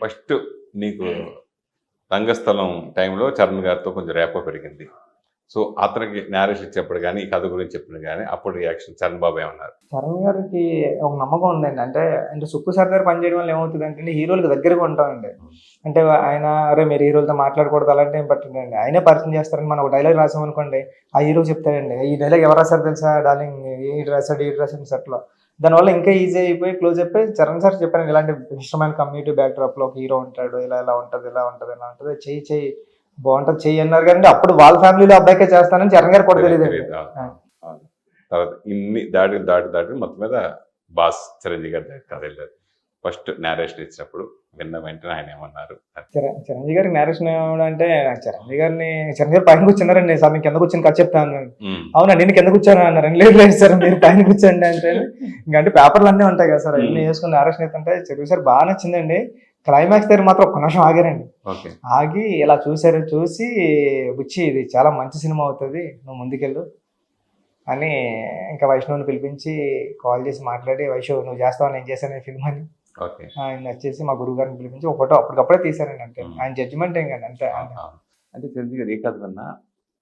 First నీకు రంగస్థలం టైంలో చరణ్ గారితో కొంచెం రేపో పెరిగింది. సో అతనికి నేరేషన్ ఇచ్చేప్పుడు కానీ ఈ కథ గురించి చెప్పిన కానీ అప్పుడు రియాక్షన్ చరణ్ బాబు ఏమన్నారు? చరణ్ గారికి ఒక నమ్మకం ఉందండి. అంటే అంటే సుక్కు సార్ దగ్గర పనిచేయడం వల్ల ఏమవుతుంది అంటే హీరోలకు దగ్గరగా ఉంటామండి అంటే ఆయన అరే మీరు హీరోలతో మాట్లాడకూడదు అలాంటి ఏం పట్టిందండి ఆయనే పరిచయం చేస్తారని మనం ఒక డైలాగ్ రాసామనుకోండి ఆ హీరో చెప్తాడండి ఈ డైలాగ్ ఎవరు రాశారు తెలుసా డార్లింగ్? ఈ రాశాడు ఈ రాశాడు సెట్లో దానివల్ల ఇంకా ఈజీ అయిపోయి క్లోజ్ అయిపోయి చరణ్ సార్ చెప్పాను ఇలాంటి ఇష్టమైన కమ్యూనిటీ బ్యాక్డ్రాప్లో ఒక హీరో ఉంటాడు ఇలా ఇలా ఉంటది ఇలా ఉంటది ఇలా ఉంటది చెయ్యి చెయ్యి బాగుంటది చెయ్యి అన్నారు కానీ అప్పుడు వాళ్ళ ఫ్యామిలీలో అబ్బాయికే చేస్తానని చరణ్ గారు కూడా తెలియదు. తర్వాత ఇన్ని దాటి దాటి దాటి మొత్తం మీద బాస్ చిరంజీవి గారి కథ వెళ్ళారు. ఫస్ట్ నేరేషన్ ఇచ్చినప్పుడు విన్న వెంటనే ఆయన ఏమన్నారు? చిర- చిరంజీవి గారికి నేరేషన్ అంటే చిరంజీవి గారిని చిరంజీవి గారు పైన కూర్చున్నారండి సార్ నేను కింద కూర్చొని కథ చెప్తాను. అవునా నేను కింద కూర్చోను? అన్నారు. లేదు లేదు సార్ మీరు పైన కూర్చోండి అంటే ఇంకంటే పేపర్లు అన్నీ ఉంటాయి కదా సార్ అన్ని వేసుకుని నేరేషన్ అయితే చిరుగు సార్ బాగా నచ్చిందండి. క్లైమాక్స్ దగ్గర మాత్రం ఒక్క నిమిషం ఆగారండి. ఓకే. ఆగి ఇలా చూసారు చూసి బుచ్చి ఇది చాలా మంచి సినిమా అవుతుంది నువ్వు ముందుకెళ్ళు అని ఇంకా వైష్ణవుని పిలిపించి కాల్ చేసి మాట్లాడి వైష్ణవ్ నువ్వు చేస్తావు? నేను చేశాను ఈ ఫిల్మ్ అని ఆయన వచ్చేసి మా గురువు గారిని పిలిపించి ఒక ఫోటో అప్పటికప్పుడే తీశారండి అంటే. ఆయన జడ్జిమెంట్ ఏం కానీ అంతే అవును. అంటే చిరంజీవి గారు ఏ కథ విన్నా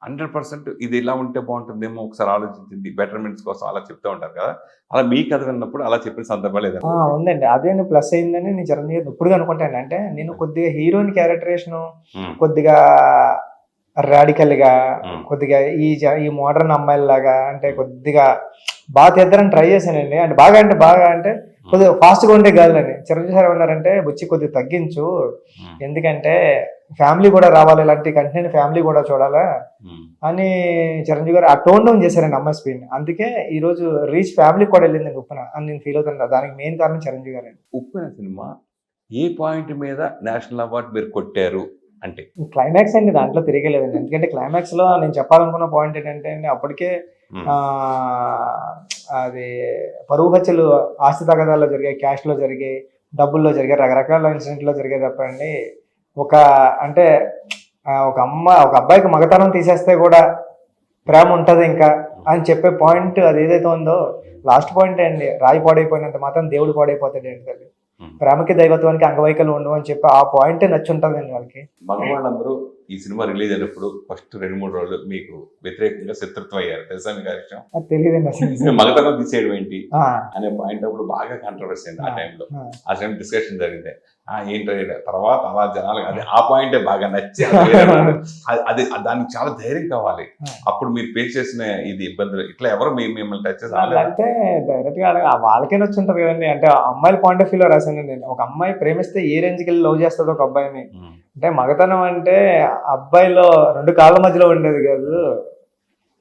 హండ్రెడ్ పర్సెంట్ ఇది ఇలా ఉంటే బాగుంటుందేమో ఒకసారి ఆలోచించింది బెటర్మెంట్స్ కోసం అలా చెప్తూ ఉంటారు కదా. అలా మీ కథ విన్నప్పుడు అలా చెప్పిన సందర్భాలు ఏదైనా ఉందండి. అదే ప్లస్ అయిందని నేను చిరంజీవి ఇప్పుడు అనుకుంటాను అంటే నేను కొద్దిగా హీరోయిన్ క్యారెక్టరేషన్ కొద్దిగా రాడికల్గా ఉమ్, కొద్దిగా ఈ జ- ఈ మోడర్న్ అమ్మాయిలాగా అంటే కొద్దిగా బాగా తెద్దారని ట్రై చేశానండి. అంటే బాగా అంటే బాగా అంటే కొద్దిగా ఫాస్ట్గా ఉండే గర్ల్ అని చిరంజీవి సార్ ఏమన్నారంటే బుచ్చి కొద్దిగా తగ్గించు. ఎందుకంటే ఫ్యామిలీ కూడా రావాలి ఇలాంటి కంటెంట్ ఫ్యామిలీ కూడా చూడాలా. అని చిరంజీవి గారు ఆ టోన్ డౌన్ చేశారండి అమ్మాయి స్పీడ్ అందుకే ఈ రోజు రీచ్ ఫ్యామిలీ కూడా వెళ్ళింది ఉప్పున. అని నేను ఫీల్ అవుతాను దానికి మెయిన్ కారణం చిరంజీవి గారు. ఉప్పెన సినిమా ఏ పాయింట్ మీద నేషనల్ అవార్డు మీరు కొట్టారు? అంటే క్లైమాక్స్ అండి దాంట్లో తిరగలేదండి ఎందుకంటే క్లైమాక్స్లో నేను చెప్పాలనుకున్న పాయింట్ ఏంటంటే అండి అప్పటికే అది పరువు హత్యలు ఆస్తి తగాదాల్లో జరిగాయి క్యాష్లో జరిగాయి డబ్బుల్లో జరిగాయి రకరకాల ఇన్సిడెంట్లో జరిగాయి తప్పండి ఒక అంటే ఒక అమ్మ ఒక అబ్బాయికి మగతనం తీసేస్తే కూడా ప్రేమ ఉంటది ఇంకా అని చెప్పే పాయింట్ అది ఏదైతే ఉందో లాస్ట్ పాయింట్ అండి రాయి పాడైపోయినంత మాత్రం దేవుడు పాడైపోతాడు ఏంటి ఉమ్. ప్రేమకి దైవత్వానికి అంగవైకల్యం ఉండవు అని చెప్పి ఆ పాయింట్ నచ్చి ఉంటుందండి వాళ్ళకి. మగవాళ్ళందరూ ఈ సినిమా రిలీజ్ అయినప్పుడు ఫస్ట్ రెండు మూడు రోజులు మీకు వ్యతిరేకంగా శత్రుత్వం అయ్యారు. తెలుసా మీకు విషయం? తెలియదండి అసలు. మగతనం తీసేయడం ఏంటి? ఆ, అనే పాయింట్ అప్పుడు బాగా కాంట్రవర్సీ అయింది ఆ టైంలో ఆ. టైం డిస్కషన్ జరిగింది. ఏంటో. తర్వాత అలా జనాలు అది ఆ పాయింటే బాగా నచ్చి అది దానికి చాలా ధైర్యం కావాలి. అప్పుడు మీరు ఫేస్ చేసిన ఇది ఇబ్బందులు ఇట్లా ఎవరు మిమ్మల్ని టచ్ చేసి అంటే డైరెక్ట్గా వాళ్ళకే నచ్చి ఉంటది కదండి. అంటే అమ్మాయిల పాయింట్ ఆఫ్ వ్యూలో రాశాను నేను. ఒక అమ్మాయి ప్రేమిస్తే ఏ రేంజ్కి వెళ్ళి లవ్ చేస్తుంది ఒక అబ్బాయిని? అంటే మగతనం అంటే అబ్బాయిలో రెండు కాళ్ళ మధ్యలో ఉండేది కాదు.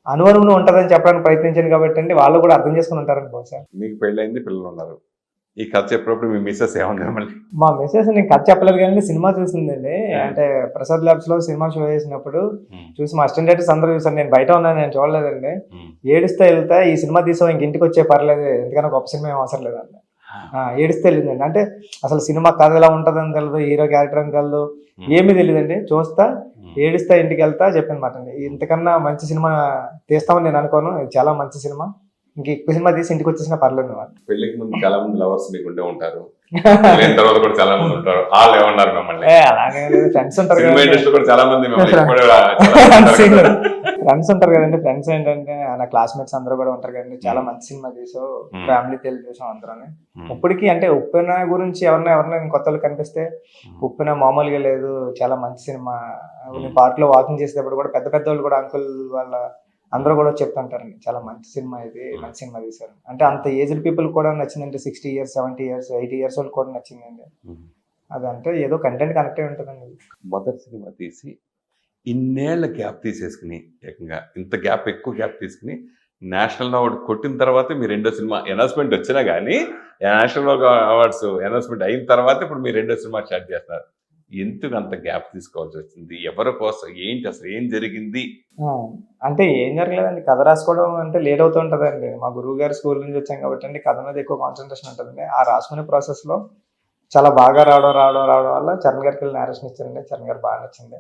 అనువనువును ఉంటదని చెప్పడానికి ప్రయత్నించాను కాబట్టి అండి. వాళ్ళు కూడా అర్థం చేసుకుని ఉంటారని బహుశా. మీకు పెళ్ళైంది పిల్లలు ఉన్నారు. ఈ కథ చెప్పినప్పుడు మీ మిస్సెస్ ఏమన్నారు మళ్ళీ? మా మెసేజ్ నేను కథ చెప్పలేదు కానీ సినిమా చూసిందండి. అంటే ప్రసాద్ ల్యాబ్స్లో సినిమా షో చేసినప్పుడు చూసి మా అసిస్టెంట్ డైరెక్టర్స్ అందరూ చూసాను నేను బయట ఉన్నాను నేను చూడలేదండి. ఏడుస్తే వెళ్తే ఈ సినిమా తీసావు ఇంక ఇంటికి వచ్చే పర్లేదు ఎందుకన్నా గొప్ప సినిమా ఏం అవసరం లేదండి. ఏడుస్తే వెళ్ళిందండి. అంటే అసలు సినిమా కథ ఎలా ఉంటుందని తెలియదు హీరో క్యారెక్టర్ అని తెలియదు ఏమీ తెలియదండి చూస్తా ఏడుస్తా ఇంటికి వెళ్తా చెప్పినమాట అండి ఇంతకన్నా మంచి సినిమా తీస్తామని నేను అనుకోను. చాలా మంచి సినిమా. ఇంక ఎక్కువ సినిమా తీసి ఇంటికి వచ్చేసినా పర్లేదు. పెళ్ళికి ముందు చాలా మంది లవర్స్ మీకు ఉండే ఉంటారు. పెళ్ళైన తర్వాత కూడా చాలా మంది ఉంటారు. వాళ్ళు ఏమన్నారు మిమ్మల్ని? ఏ అలాగే ఫ్రెండ్స్ ఉంటారు సినిమా ఇండస్ట్రీ కూడా చాలా మంది మిమ్మల్ని చాలా మంది కదా. ఫ్రెండ్స్ ఉంటారు కదండి. ఫ్రెండ్స్ ఏంటంటే నా క్లాస్మేట్స్ అందరూ కూడా ఉంటారు కదండి. చాలా మంచి సినిమా తీసావు. Hmm. ఫ్యామిలీ తెలిసి చూసాం అందరూ. ఉమ్. ఇప్పటికీ అంటే ఉప్పెన గురించి ఎవరైనా ఎవరైనా కొత్త వాళ్ళు కనిపిస్తే ఉప్పెన మామూలుగా లేదు. చాలా మంచి సినిమా. నేను పార్క్లో వాకింగ్ చేసేటప్పుడు కూడా పెద్ద పెద్ద వాళ్ళు కూడా అంకుల్ వాళ్ళ అందరూ కూడా చెప్తుంటారండి చాలా మంచి సినిమా ఇది మంచి సినిమా తీశారు. అంటే అంత ఏజ్డ్ పీపుల్ కూడా నచ్చిందంటే sixty years seventy years eighty years వాళ్ళు కూడా నచ్చిందండి. ఉమ్. అదంటే ఏదో కంటెంట్ కనెక్ట్ అయి ఉంటుందండి మొదటి సినిమా తీసి ఇన్నేళ్ళ గ్యాప్ తీసేసుకుని ఏకంగా ఇంత గ్యాప్ ఎక్కువ గ్యాప్ తీసుకుని నేషనల్ అవార్డు కొట్టిన తర్వాత మీ రెండో సినిమా అనౌన్స్మెంట్ వచ్చినా కానీ నేషనల్ అవార్డ్స్ అనౌన్స్మెంట్ అయిన తర్వాత ఇప్పుడు మీ రెండో సినిమా స్టార్ట్ చేస్తున్నారు. ఎందుకు అంత గ్యాప్ తీసుకోవాల్సి వచ్చింది ఎవరి కోసం? ఏంటి అసలు? ఏం జరిగింది? అంటే ఏం జరగలేదండి. కథ రాసుకోవడం అంటే లేట్ అవుతూ ఉంటుందండి. మా గురువు గారి స్కూల్ నుంచి వచ్చాం కాబట్టి అండి కథ మీద ఎక్కువ కాన్సన్ట్రేషన్ ఉంటుందండి. ఆ రాసుకునే ప్రాసెస్లో చాలా బాగా రావడం రావడం రావడం వల్ల చరణ్ గారికి వెళ్ళి నేరేషన్ ఇచ్చారండి. చరణ్ గారు బాగా నచ్చింది.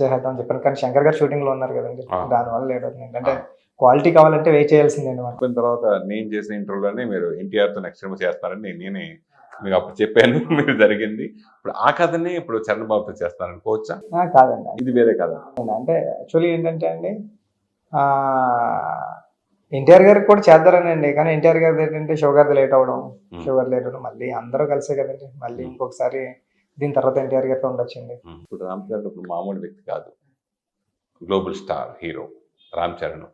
చేద్దాం చెప్పాను. కానీ శంకర్ గారు షూటింగ్లో ఉన్నారు కదండి. దానివల్ల లేట్ అవుతుంది అంటే క్వాలిటీ కావాలంటే వెయిట్ చేయాల్సిందే మనం. అయిపోయిన తర్వాత నేను చేసిన ఇంటర్వ్యూలోనే మీరు ఎన్టీఆర్తో నెక్స్ట్ సినిమా చేస్తారని నేనే మీకు అప్పుడు చెప్పాను మీరు జరిగింది. ఇప్పుడు ఆ కథని ఇప్పుడు చరణ్ బాబుతో చేస్తాను అనుకోవచ్చా? కాదండి. ఇది వేరే కథ. అంటే యాక్చువల్లీ ఏంటంటే అండి ఎన్టీఆర్ గారికి కూడా చేద్దారనండి. కానీ ఎన్టీఆర్ గారి ఏంటంటే షుగర్ లేట్ అవ్వడం Hmm. షుగర్ లేట్ అవ్వడం మళ్ళీ అందరూ కలిసే కదండి. మళ్ళీ ఇంకొకసారి దీని తర్వాత ఎన్టీఆర్ గారితో ఉండొచ్చండి. ఇప్పుడు రామ్ చరణ్ ఇప్పుడు మామూలు వ్యక్తి కాదు. Global star hero. Ram Charan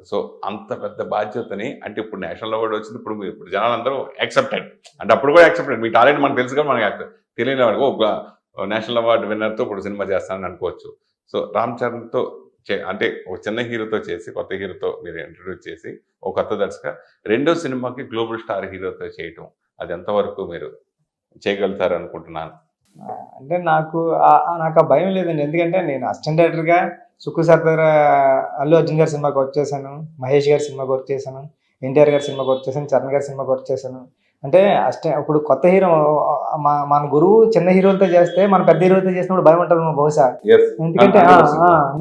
so అంత పెద్ద బాధ్యతని అంటే ఇప్పుడు నేషనల్ అవార్డు వచ్చింది ఇప్పుడు మీరు- ఇప్పుడు జనాలందరూ యాక్సెప్టెడ్ అంటే అప్పుడు కూడా యాక్సెప్టెడ్ మీ టాలెంట్ మనకు తెలుసు కానీ మనకి తెలియని వాడికి ఒక నేషనల్ అవార్డు విన్నర్తో ఇప్పుడు సినిమా చేస్తానని అనుకోవచ్చు. సో రామ్ చరణ్తో చే- అంటే ఒక చిన్న హీరోతో చేసి కొత్త హీరోతో మీరు ఇంట్రడ్యూస్ చేసి ఒక కొత్త దర్శక రెండో సినిమాకి గ్లోబల్ స్టార్ హీరోతో చేయటం అది ఎంతవరకు మీరు చేయగలుగుతారు అనుకుంటున్నాను? అంటే నాకు నాకు ఆ భయం లేదండి. ఎందుకంటే నేను అసిస్టెంట్ డైరెక్టర్గా సుక్కు సార్ దగ్గర అల్లు అర్జున్ గారి సినిమాకి వర్క్ చేశాను మహేష్ గారి సినిమాకి వర్క్ చేశాను ఎన్టీఆర్ గారి సినిమాకి వర్క్ చేశాను చరణ్ గారి సినిమాకి వర్క్ చేశాను. అంటే అస్టే ఇప్పుడు కొత్త హీరో మా మన గురువు చిన్న హీరోలతో చేస్తే మన పెద్ద హీరోలతో చేసినప్పుడు భయం ఉంటుంది మా బహుశా. ఎందుకంటే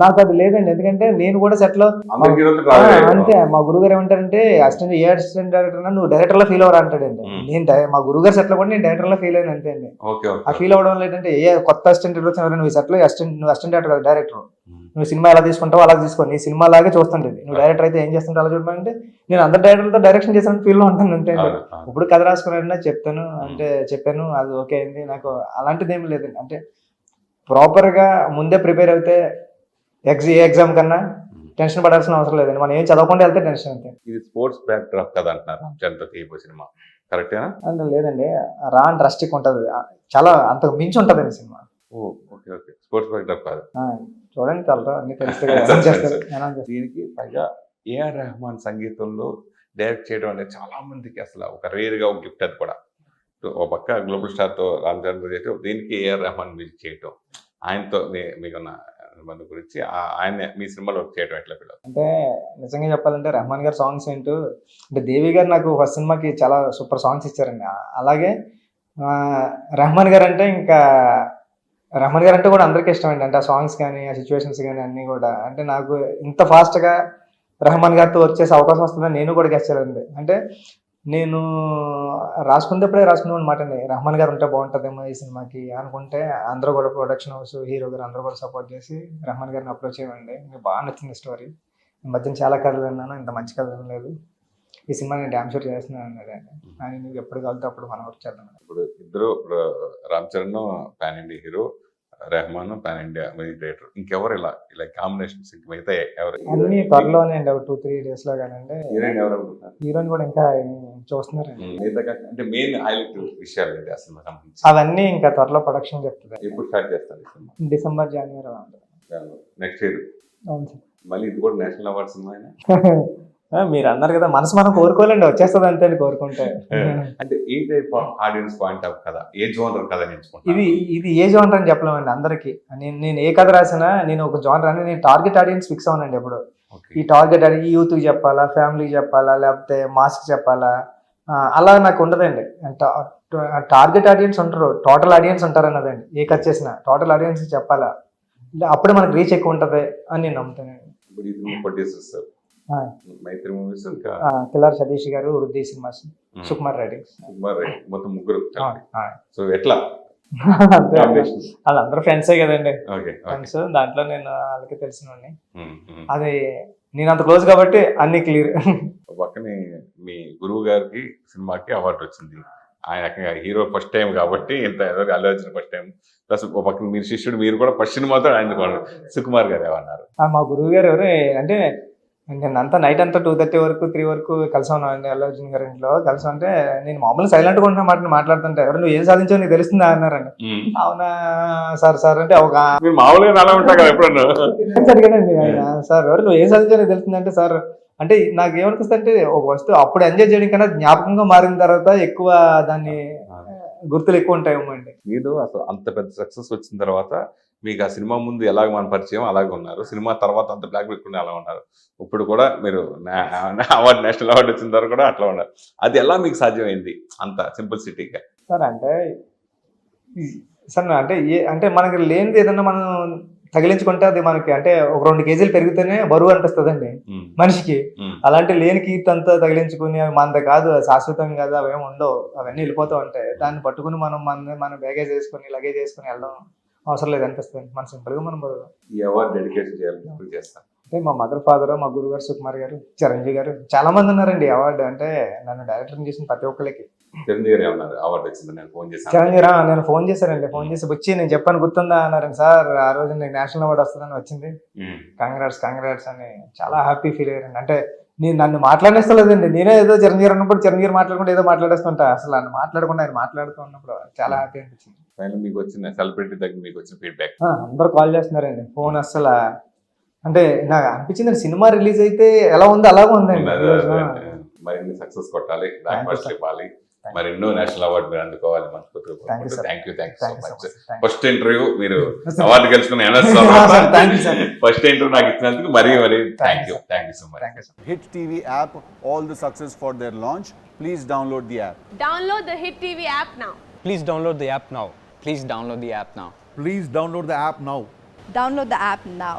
నాకు అది లేదండి. ఎందుకంటే నేను కూడా సెట్లో. అంతే. మా గురువు గారు ఏమంటారంటే అసిస్టెంట్ ఏ అసిస్టెంట్ డైరెక్టర్ నువ్వు డైరెక్టర్లో ఫీల్ అవ్వరా అంటాడండి. నేను మా గురువు గారు సెట్లో కూడా నేను డైరెక్టర్లో ఫీల్ అయిన అంతే అండి. ఆ ఫీల్ అవ్వడం వల్ల ఏంటంటే ఏ కొత్త అసిస్టెంట్ వచ్చిన నువ్వు సెట్లో అసిస్టెంట్ నువ్వు అసిస్టెంట్ డైరెక్టర్ కాదు డైరెక్టర్. నువ్వు సినిమా ఎలా తీసుకుంటావు అలా తీసుకో. నీ సినిమా లాగే చూస్తుంటది నువ్వు డైరెక్టర్ అయితే ఏం చేస్తుంటావు అలా చూడమంటే నేను అందరు డైరెక్టర్లతో డైరెక్షన్ చేసిన ఫీల్లో ఉంటాను అంతే. ఇప్పుడు కథ రాసుకున్నా చెప్తాను అంటే చెప్పాను అది ఓకే అయింది. నాకు అలాంటిది ఏమి లేదండి అంటే ప్రాపర్గా ముందే ప్రిపేర్ అయితే ఎగ్జి ఏ ఎగ్జామ్ కన్నా ఉమ్. టెన్షన్ పడాల్సిన అవసరం లేదండి మనం ఏం చదవకుండా వెళ్తే టెన్షన్ అంతే. ఇది స్పోర్ట్స్ బ్యాక్ డ్రాప్ కదా అంటున్నారు రామచంద్ర సినిమా. కరెక్టేనా? అంటే లేదండి. రా అండ్ రస్టిక్ ఉంటది. చాలా అంతకు మించి ఉంటదండి సినిమా. ఓ ఓకే ఓకే. స్పోర్ట్స్ డ్రాప్ కాదు. చూడండి చాలా అన్ని. దీనికి పైగా ఏఆర్ రెహమాన్ సంగీతంలో డైరెక్ట్ చేయడం అనేది చాలా మందికి అసలు ఒక రేర్గా ఒక గిఫ్ట్ అది కూడా. ఒక పక్క గ్లోబల్ స్టార్తో రామచంద్ర చేయటం దీనికి ఏఆర్ రెహమాన్ మ్యూజిక్ చేయటం ఆయనతో మీకున్న అనుబంధం గురించి ఆయన మీ సినిమాలో వర్క్ చేయడం ఎట్లా పిల్లలు అంటే నిజంగా చెప్పాలంటే రెహమాన్ గారి సాంగ్స్ ఏంటో అంటే దేవి గారు నాకు ఫస్ట్ సినిమాకి చాలా సూపర్ సాంగ్స్ ఇచ్చారండి. అలాగే రెహమాన్ గారు అంటే ఇంకా రమణ్ గారు అంటే కూడా అందరికీ ఇష్టం అండి అంటే ఆ సాంగ్స్ కానీ ఆ సిచ్యువేషన్స్ కానీ అన్నీ కూడా. అంటే నాకు ఇంత ఫాస్ట్గా రహమాన్ గారితో వచ్చేసే అవకాశం వస్తుందని నేను కూడా గెస్ట్ చేయలేదండి. అంటే నేను రాసుకునేప్పుడే రాసుకున్నాను అనమాట అండి. రహమాన్ గారు ఉంటే బాగుంటుందేమో ఈ సినిమాకి అనుకుంటే అందరూ కూడా ప్రొడక్షన్ హౌస్ హీరో గారు అందరూ కూడా సపోర్ట్ చేసి రహమాన్ గారిని అప్రోచ్ చేయండి మీకు బాగా నచ్చింది స్టోరీ ఈ మధ్యన చాలా కథలు విన్నాను. ఇంత మంచి కథ వినలేదు. ఈ సినిమా నేను డ్యామ్ షూర్ చేస్తున్నాను అన్నాడు ఆయన. నువ్వు ఎప్పుడు కలితే అప్పుడు మనం వర్క్ చేద్దాం ఇప్పుడు ఇద్దరు ఇప్పుడు Ram Charan pan India hero Rahman pan India director ఇంకెవరు ఇలా ఇలా కాంబినేషన్స్ ఇంక మిగతా ఎవరు? అన్ని త్వరలోనే అండి ఒక టూ త్రీ డేస్లో కానండి హీరోయిన్ ఎవరు హీరోని కూడా ఇంకా చూస్తున్నారండి. మిగతా అంటే మెయిన్ హైలైట్ విషయాలు ఏంటి సంబంధించి? అవన్నీ ఇంకా త్వరలో ప్రొడక్షన్ చెప్తుంది. ఎప్పుడు స్టార్ట్ చేస్తారు డిసెంబర్ జనవరి నెక్స్ట్ ఇయర్ అవును సార్. మళ్ళీ ఇది కూడా నేషనల్ అవార్డ్ సినిమా అయినా? ఆ, మీరు అన్నారు కదా మనసు మనం కోరుకోలేండి వచ్చేస్తుంది అంతే అని కోరుకుంటే. అంటే ఏ type of audience point of కదా ఏ జోనర్ కథ ఎంచుకుంటారు ఇది ఇది ఏ జోనర్ అని చెప్పలేమండి అందరికి. నేను నేను ఏ కథ రాసినా నేను ఒక జోనర్ అని నేను టార్గెట్ ఆడియన్స్ ఫిక్స్ అవునండి ఎప్పుడు. ఈ టార్గెట్ ఈ యూత్కి చెప్పాలా ఫ్యామిలీకి చెప్పాలా లేకపోతే మాస్కి చెప్పాలా అలా నాకు ఉండదండి. టార్గెట్ ఆడియన్స్ ఉంటారు టోటల్ ఆడియన్స్ ఉంటారు అన్నదండి. ఏ కట్ చేసినా టోటల్ ఆడియన్స్ చెప్పాలా. అప్పుడే మనకు రీచ్ ఎక్కువ ఉంటుంది అని నేను నమ్ముతానండి. మైత్రి మూవీస్ ఇంకా ఆ, కిలార్ సతీష్ గారు వృద్ధి సినిమాస్ సుకుమార్ రెడ్డి కుమార్ రెడ్డి. మొత్తం ముగ్గురు. సో ఎట్లా? వాళ్ళందరూ ఫ్రెండ్సే కదండి. ఫ్రెండ్స్ దాంట్లో నేను వాళ్ళకి ఉమ్. అది నేను అంత క్లోజ్ కాబట్టి అన్ని క్లియర్ పక్కనే మీ గురువు గారికి సినిమాకి అవార్డు వచ్చింది. ఆయన హీరో ఫస్ట్ టైం కాబట్టి ఇంత Allu Arjun first time plus పక్కన మీరు శిష్యుడు మీరు కూడా ఫస్ట్ సినిమాతో ఆయన సుకుమార్ గారు ఏమన్నారు? మా గురువు గారు ఎవరు అంటే నేను అంతా నైట్ అంతా టూ థర్టీ వరకు త్రీ వరకు కలిసి ఉన్నాం అండి అల్లు అర్జున్ గారి ఇంట్లో. కలిసి ఉంటే నేను మామూలు సైలెంట్గా ఉంటున్నా మాట మాట్లాడుతుంటే ఎవరు నువ్వు ఏం సాధించావు? నీకు తెలుస్తుందా? అన్నారండి. అవునా సార్ సార్ అంటే ఒక ఆయన సార్ ఎవరు నువ్వు ఏం సాధించావు? నీకు తెలుస్తుందంటే సార్ అంటే నాకు ఏమనిపిస్తుంది అంటే ఒక వస్తువు అప్పుడు ఎంజాయ్ చేయడం కన్నా జ్ఞాపకంగా మారిన తర్వాత ఎక్కువ దాన్ని గుర్తులు ఎక్కువ ఉంటాయేమో అండి. మీరు అసలు అంత పెద్ద సక్సెస్ వచ్చిన తర్వాత మీకు ఆ సినిమా ముందు ఎలాగ మన పరిచయం అలాగే ఉన్నారు. సినిమా తర్వాత అంత బ్లాక్ పెట్టుకుని అలా ఉన్నారు. ఇప్పుడు కూడా మీరు అవార్డు నేషనల్ అవార్డు వచ్చిన తర్వాత కూడా అట్లా ఉన్నారు. అది ఎలా మీకు సాధ్యమైంది అంత సింపుల్ సిటీగా? సార్ అంటే సార్ అంటే ఏ అంటే మనకి లేనిది ఏదన్నా మనం తగిలించుకుంటే అది మనకి అంటే ఒక రెండు కేజీలు పెరిగితేనే బరువు అనిపిస్తుందండి ఉమ్, మనిషికి. అలాంటి లేని కీర్తి అంతా తగిలించుకుని అవి మనది కాదు శాశ్వతం కాదు అవేం ఉండవు. అవన్నీ వెళ్ళిపోతూ ఉంటాయి. దాన్ని పట్టుకుని మనం మన మన బ్యాగేజ్ వేసుకుని లగేజ్ వేసుకుని వెళ్ళడం అవసరం లేదు అనిపిస్తుంది. మన సింపుల్గా మనం. ఈ అవార్డు చేస్తాను అంటే మా మదర్ ఫాదర్ మా గురువు గారు సుకుమార్ గారు చిరంజీవి గారు చాలా మంది ఉన్నారండి అవార్డు. అంటే నన్ను డైరెక్టర్ చేసిన ప్రతి ఒక్కరికి చిరంజీవి గారు ఏమన్నారు అవార్డు వచ్చింది నేను ఫోన్ చేశాను. చిరంజీవి రా నేను ఫోన్ చేశానండి ఫోన్ చేసి వచ్చి నేను చెప్పాను గుర్తుందా అన్నారండి సార్ ఆ రోజు నీకు నేషనల్ అవార్డు వస్తుందని వచ్చింది. కంగ్రాట్స్ కంగ్రాట్స్ అని చాలా హ్యాపీ ఫీల్ అయ్యారండి. అంటే నేను నన్ను మాట్లాడేస్తలేదండి నేనే ఏదో చిరంజీవి ఉన్నప్పుడు చిరంజీవి మాట్లాడకుండా ఏదో మాట్లాడేస్తుంటా. అసలు నన్ను మాట్లాడకుండా ఆయన మాట్లాడుతూ ఉన్నప్పుడు చాలా హ్యాపీ అనిపించింది. ఫైనల్ మీకు వచ్చిన సెలబ్రిటీ దగ్గర మీకు వచ్చిన ఫీడ్బ్యాక్ అందరూ కాల్ చేస్తున్నారండి ఫోన్ అసలు అంటే నాకు అనిపించింది సినిమా రిలీజ్ అయితే ఎలా ఉందో అలాగే ఉందండి. మరిన్ని సక్సెస్ కొట్టాలి బ్లాక్. ఇవ్వాలి. మరి ఎన్నో నేషనల్ అవార్డు మీరు అందుకోవాలి మనస్ఫూర్తిగా Thank you, sir. Thank you thank you so Thank you so much. First interview మీరు. అవార్డు గెలుచుకున్న sir. ఫస్ట్ ఇంటర్వ్యూ నాకు ఇచ్చినందుకు మరీ మరీ Thank thank you, you thank you so much. Hit TV app, all the success for their launch. Please download the app. Download the Hit TV app now. Please download the app now. Please download the app now. Please download the app now. Download the app now.